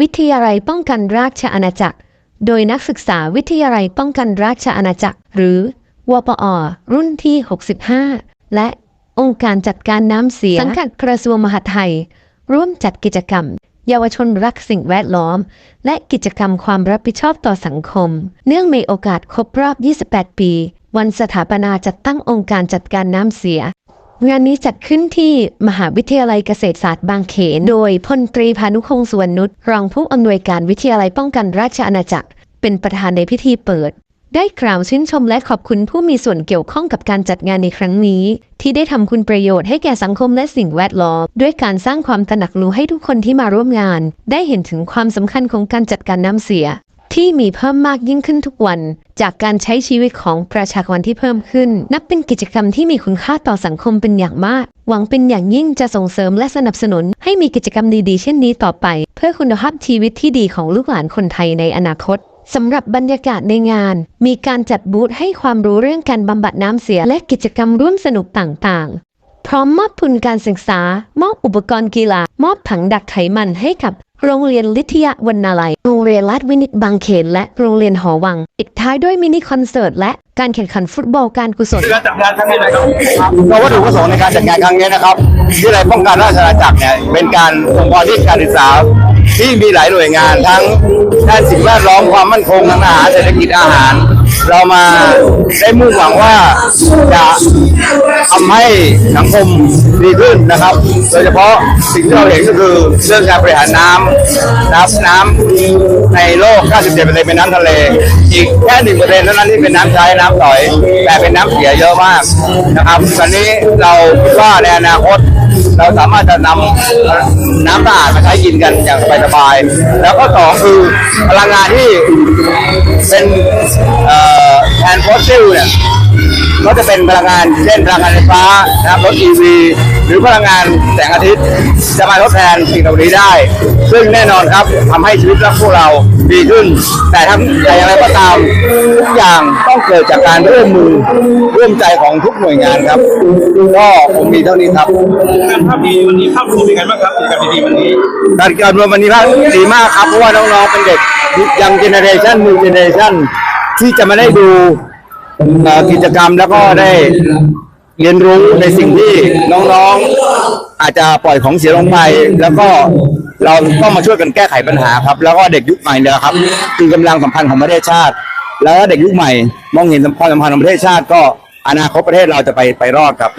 วิทยาลัยป้องกันราชอาณาจักร โดยนักศึกษาวิทยาลัยป้องกันราชอาณาจักร หรือวปอ รุ่นที่ 65 และองค์การจัดการน้ำเสียสังกัดกระทรวงมหาดไทย ร่วมจัดกิจกรรม เยาวชนรักสิ่งแวดล้อม และกิจกรรมความรับผิดชอบต่อสังคม เนื่องในโอกาสครบรอบ 28 ปี วันสถาปนาจัดตั้งองค์การจัดการน้ำเสีย งานนี้จัดขึ้นที่มหาวิทยาลัยเกษตรศาสตร์บางเขน โดยพลตรีพานุพงสุวรรณนุชรองผู้อำนวยการวิทยาลัยป้องกันราชอาณาจักร เป็นประธานในพิธีเปิด ได้กล่าวชื่นชมและขอบคุณผู้มีส่วนเกี่ยวข้องกับการจัดงานในครั้งนี้ ที่ได้ทำคุณประโยชน์ให้แก่สังคมและสิ่งแวดล้อมด้วยการสร้างความตระหนักรู้ให้ทุกคนที่มาร่วมงาน ได้เห็นถึงความสำคัญของการจัดการน้ำเสีย ที่มีเพิ่มมากยิ่งขึ้นทุกวัน จากการใช้ชีวิตของประชากรที่เพิ่มขึ้น นับเป็นกิจกรรมที่มีคุณค่าต่อสังคมเป็นอย่างมาก หวังเป็นอย่างยิ่งจะส่งเสริมและสนับสนุน ให้มีกิจกรรมดีๆ เช่นนี้ต่อไป เพื่อคุณภาพชีวิตที่ดีของลูกหลานคนไทยในอนาคตสำหรับบรรยากาศในงาน มีการจัดบูธให้ความรู้เรื่องการบำบัดน้ำเสียและกิจกรรมร่วมสนุกต่างๆ พร้อมมอบทุนการศึกษา มอบอุปกรณ์กีฬา มอบถังดักไขมันให้กับ โรงเรียนลิทยาวรรณาลัย โรงเรียนลาดวินิตบางเขน และโรงเรียนหอวัง ปิดท้ายด้วยมินิคอนเสิร์ต และการแข่งขันฟุตบอลการกุศล การจัดงานครั้งนี้นะครับเราวัตถุประสงค์ในการจัดงานครั้งนี้นะครับที่ไรป้องกันราชอาณาจักรเนี่ยเป็นการองค์กรที่การศึกษาที่มีหลายหน่วยงานทั้งด้านสิ่งแวดล้อมความมั่นคงทางอาหารเศรษฐกิจอาหาร เรามาได้มุ่งหวังว่าจะทำให้สังคมดีขึ้นนะครับ โดยเฉพาะสิ่งที่เราเห็นก็คือเรื่องการบริหารน้ำน้ำน้ำในโลก 97%เป็นน้ำทะเล อีกแค่ 1%เท่านั้นที่เป็นน้ำใช้น้ำต่อย แต่เป็นน้ำเสียเยอะมากนะครับตอนนี้เราคิดว่าในอนาคตเราสามารถจะนำน้ำสะอาดมาใช้กินกันอย่างสบายๆแล้วก็สองคือพลังงานที่เป็นเอ่อแทนฟอสซิลเนี่ยก็จะเป็นพลังงานเช่นพลังงานไฟฟ้านะครับรถ EV หรือพลังงานแสงอาทิตย์ จะมาทดแทนสิ่งเหล่านี้ได้ ซึ่งแน่นอนครับทำให้ชีวิตของพวกเราดีขึ้น แต่ทั้งแต่อย่างไรก็ตามทุกอย่างต้องเกิดจากการร่วมมือร่วมใจของทุกหน่วยงานครับก็คงมีเท่านี้ครับงานภาพดีวันนี้ภาพรวมเป็นไงบ้างครับกิจกรดีวันนี้การการรวมวันนี้ภาพดีมากครับเพราะว่าน้องๆเป็นเด็กยังเจเนเรชันนิวเจเนเรชัน ที่จะมาได้ดูกิจกรรมแล้วก็ได้เรียนรู้ในสิ่งที่น้องๆ อาจจะปล่อยของเสียลงไป แล้วก็เราต้องมาช่วยกันแก้ไขปัญหาครับ แล้วก็เด็กยุคใหม่เนี่ยครับ คือกำลังสำคัญของประเทศชาติ แล้วเด็กยุคใหม่ มองเห็นความสำคัญของประเทศชาติ ก็อนาคตประเทศเราจะไปไปรอดครับ